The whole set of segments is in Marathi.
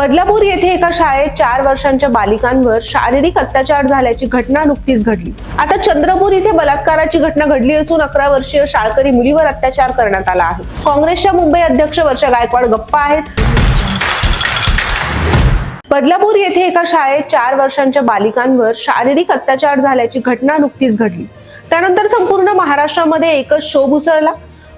बदलापूर येथे एका शाळेत चार वर्षांच्या बालिकांवर शारीरिक अत्याचार झाल्याची घटना नुकतीच घडली. आता चंद्रपूर इथे बलात्काराची घटना घडली असून अकरा वर्षीय शाळकरी मुलीवर अत्याचार करण्यात आला आहे. काँग्रेसच्या मुंबई अध्यक्ष वर्षा गायकवाड गप्पा आहेत. बदलापूर येथे एका शाळेत चार वर्षांच्या बालिकांवर शारीरिक अत्याचार झाल्याची घटना नुकतीच घडली. त्यानंतर संपूर्ण महाराष्ट्रामध्ये एकच शोभ उसळला.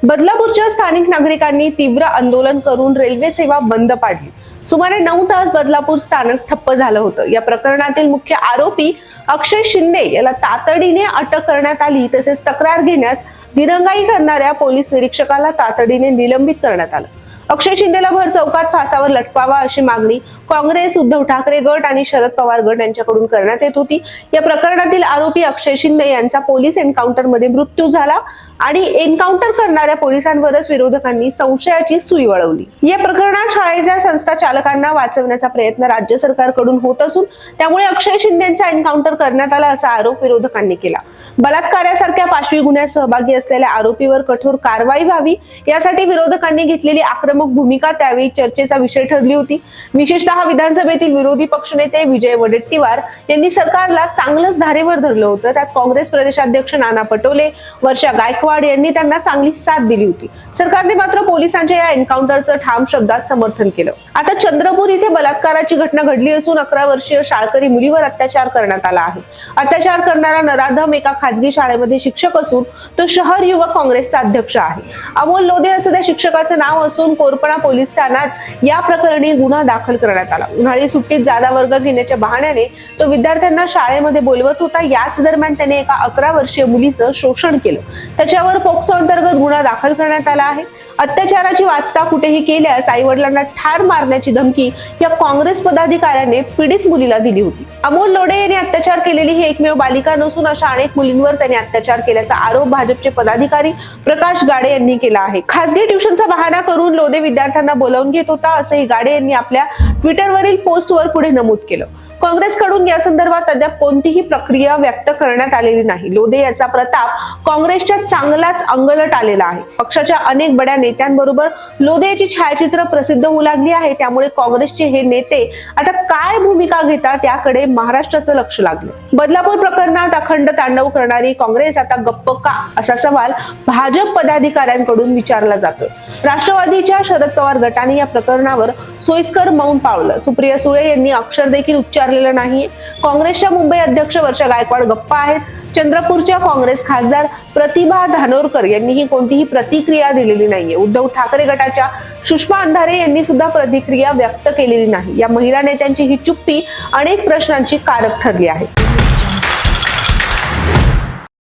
बदलापूरच्या स्थानिक नागरिकांनी तीव्र आंदोलन करून रेल्वे सेवा बंद पाडली. सुमारे नऊ तास बदलापूर स्थानक ठप्प झालं होतं. या प्रकरणातील मुख्य आरोपी अक्षय शिंदे याला तातडीने अटक करण्यात आली तसेच तक्रार घेण्यास दिरंगाई करणाऱ्या पोलीस निरीक्षकाला तातडीने निलंबित करण्यात आलं. अक्षय शिंदेला भर चौकात फासावर लटकावा अशी मागणी काँग्रेस उद्धव ठाकरे गट आणि शरद पवार गट यांच्याकडून करण्यात येत होती. या प्रकरणातील आरोपी अक्षय शिंदे यांचा पोलीस एन्काउंटरमध्ये मृत्यू झाला. आणि एन्काउंटर करणाऱ्या पोलिसांवरच विरोधकांनी संशयाची सुई वळवली. या प्रकरणात शाळेच्या संस्था चालकांना वाचवण्याचा प्रयत्न राज्य सरकारकडून होत असून त्यामुळे अक्षय शिंदेचा एन्काउंटर करण्यात आला असा आरोप विरोधकांनी केला. बलात्कारासारख्या पाशवी गुन्ह्यात सहभागी असलेल्या आरोपीवर कठोर कारवाई व्हावी यासाठी विरोधकांनी घेतलेली आक्रमक भूमिका त्यावेळी चर्चेचा विषय ठरली होती. विशेषतः विधानसभेतील विरोधी पक्षनेते विजय वडेट्टीवार यांनी सरकारला चांगलंच धारेवर धरलं होतं. त्यात काँग्रेस प्रदेशाध्यक्ष नाना पटोले वर्षा गायकवाड यांनी त्यांना चांगली साथ दिली होती. सरकारने मात्र पोलिसांच्या या एन्काउंटरचं ठाम शब्दात समर्थन केलं. आता चंद्रपूर इथे बलात्काराची घटना घडली असून अकरा वर्षीय शाळकरी मुलीवर अत्याचार करण्यात आला आहे. अत्याचार करणारा नराधम एका खासगी शाळेमध्ये शिक्षक असून तो शहर युवक काँग्रेसचा अध्यक्ष आहे. अमोल लोधे असं त्या शिक्षकाचं नाव असून कोरपणा पोलीस ठाण्यात या प्रकरणी गुन्हा दाखल करण्यात आला. उन्हाळी सुट्टीत जादा वर्ग घेण्याच्या बहाण्याने तो विद्यार्थ्यांना शाळेमध्ये बोलवत होता. याच दरम्यान त्याने एका अकरा वर्षीय मुलीचं शोषण केलं. त्याच्या त्याच्यावर पोक्सो अंतर्गत गुन्हा दाखल करण्यात आला आहे. अत्याचाराची वाचता कुठेही केल्यास आई वडिलांना ठार मारण्याची धमकी या काँग्रेस पदाधिकाऱ्याने पीडित मुलीला दिली होती. अमोल लोडे यांनी अत्याचार केलेली ही एकमेव बालिका नसून अशा अनेक मुलींवर त्यांनी अत्याचार केल्याचा आरोप भाजपचे पदाधिकारी प्रकाश गाडे यांनी केला आहे. खासगी ट्युशनचा बहाणा करून लोदे विद्यार्थ्यांना बोलावून घेत होता असंही गाडे यांनी आपल्या ट्विटरवरील पोस्टवर पुढे नमूद केलं. काँग्रेसकडून या संदर्भात अद्याप कोणतीही प्रक्रिया व्यक्त करण्यात आलेली नाही. लोधे याचा प्रताप काँग्रेसच्या चांगलाच अंगलट आलेला आहे. पक्षाच्या अनेक बड्या नेत्यांबरोबर लोधे याची छायाचित्र प्रसिद्ध होऊ लागली आहे. त्यामुळे काँग्रेसचे हे नेते आता काय भूमिका घेतात याकडे महाराष्ट्राचं लक्ष लागलं. बदलापूर प्रकरणात अखंड तांडव करणारी काँग्रेस आता गप्प का? असा सवाल भाजप पदाधिकाऱ्यांकडून विचारला जातो राष्ट्रवादीच्या शरद पवार गटाने या प्रकरणावर सोयीस्कर मौन पावलं सुप्रिया सुळे यांनी अक्षर देखील उच्चारलेलं नाही. काँग्रेसच्या मुंबई अध्यक्ष वर्षा गायकवाड गप्पा आहेत. चंद्रपूरच्या काँग्रेस खासदार प्रतिभा धानोरकर यांनीही कोणतीही प्रतिक्रिया दिलेली नाहीये. उद्धव ठाकरे गटाच्या सुषमा अंधारे यांनी सुद्धा प्रतिक्रिया व्यक्त केलेली नाही. या महिला नेत्यांची ही चुप्पी अनेक प्रश्नांची कारक ठरली आहे.